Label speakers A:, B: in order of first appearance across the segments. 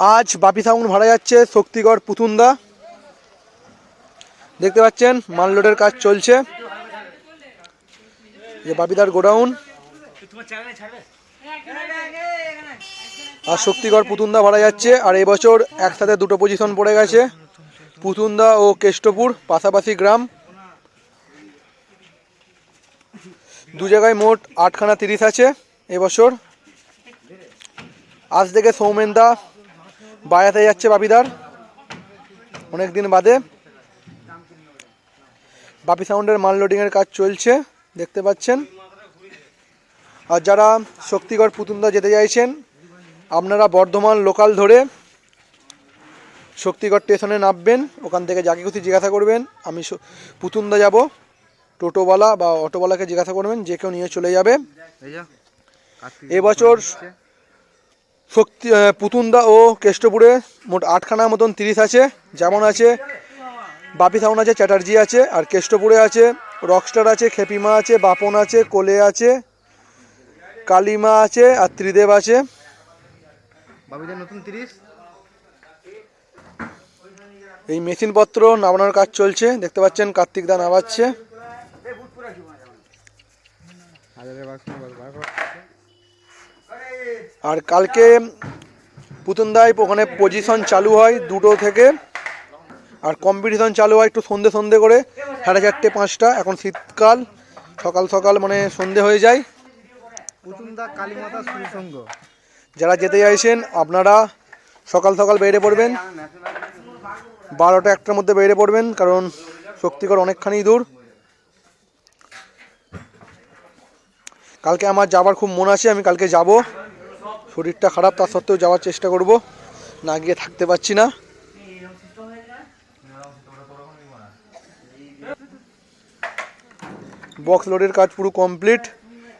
A: আজ বাপি সাউন্ড ভাড়া যাচ্ছে শক্তিগড় পুতুন্দা। দেখতে পাচ্ছেন মাল লোডের কাজ চলছে। যে বাপিদার গোডাউন। আর শক্তিগড় পুতুন্দা ভাড়া যাচ্ছে, আর এবছর একসাথে দুটো পজিশন পড়ে গেছে। পুতুন্দা ও কেষ্টপুর, পাশাপাশি গ্রাম। দু জায়গায় মোট আটখানা তিরিশ আছে এবছর। আজ থেকে সৌমেনদা বায়াতে যাচ্ছে বাপিদার। অনেক দিন বাদে। বাপি সাউন্ডের মাল লোডিংয়ের কাজ চলছে দেখতে পাচ্ছেন। আর যারা শক্তিগড় পুতুন্দা যেতে চাইছেন আপনারা বর্ধমান লোকাল ধরে শক্তিগড় স্টেশনে নামবেন ওখান থেকে যাকে খুশি জিজ্ঞাসা করবেন আমি পুতুন্দা যাব। টোটোওয়ালা বা অটোওয়ালাকে জিজ্ঞাসা করবেন যে কেউ নিয়ে চলে যাবে। এবছর শক্তি পুতুন্দা ও কেষ্টপুরে মোট আটখানার মতন তিরিশ আছে যেমন আছে বাপি সাউন আছে চ্যাটার্জি আছে আর কেষ্টপুরে আছে রকস্টার আছে খেপিমা আছে বাপন আছে কোলে আছে কালিমা আছে আর ত্রিদেব আছে।
B: নতুন তিরিশ?
A: এই মেশিনপত্র নামানোর কাজ চলছে দেখতে পাচ্ছেন কার্তিক দা নামাচ্ছে
B: হাজারের বাক্স বার কর
A: আর কালকে পুতুনদায় ওখানে পজিশন চালু হয় দুটো থেকে। আর কম্পিটিশন চালু হয় একটু সন্ধে সন্ধে করে সাড়ে চারটে পাঁচটা। এখন শীতকাল সকাল সকাল মানে সন্ধে হয়ে যায়। যারা যেতে চাইছেন আপনারা সকাল সকাল বেরিয়ে পড়বেন। বারোটা একটার মধ্যে বেরিয়ে পড়বেন কারণ শক্তিগড় অনেকখানি দূর। কালকে আমার যাবার খুব মন আছে আমি কালকে যাব। শরীরটা খারাপ, তা সত্ত্বেও যাওয়ার চেষ্টা করব। না গিয়ে থাকতে পারছি না। বক্স লোডের কাজ পুরো কমপ্লিট।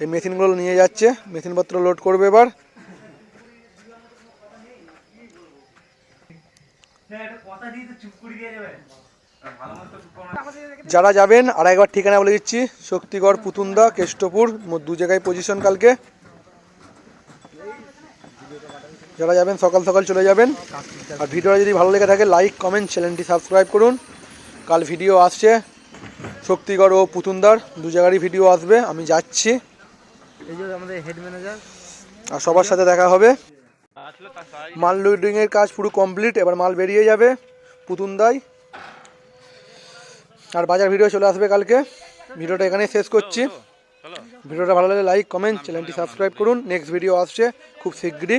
A: এই মেশিনগুলো নিয়ে যাচ্ছে। মেশিনপত্র লোড করবে এবার। যারা যাবেন, আর একবার ঠিকানা বলে দিচ্ছি। শক্তিগড়, পুতুন্দা, কেষ্টপুর দু জায়গায় পজিশন কালকে। যারা যাবেন সকাল সকাল চলে যাবেন। আর ভিডিওটা যদি ভালো লেগে থাকে লাইক কমেন্ট চ্যানেলটি সাবস্ক্রাইব করুন। কাল ভিডিও আসছে শক্তিগড় ও পুতুন্দার দু জায়গারই ভিডিও আসবে আমি যাচ্ছি।
B: আমাদের হেড ম্যানেজার
A: আর সবার সাথে দেখা হবে। মাল লোডিং এর কাজ পুরো কমপ্লিট এবার মাল বেরিয়ে যাবে পুতুনদাই আর বাজার ভিডিও চলে আসবে কালকে। ভিডিওটা এখানে শেষ করছি। ভিডিওটা ভালো লাগলে লাইক কমেন্ট চ্যানেলটি সাবস্ক্রাইব করুন। নেক্সট ভিডিও আসছে খুব শীঘ্রই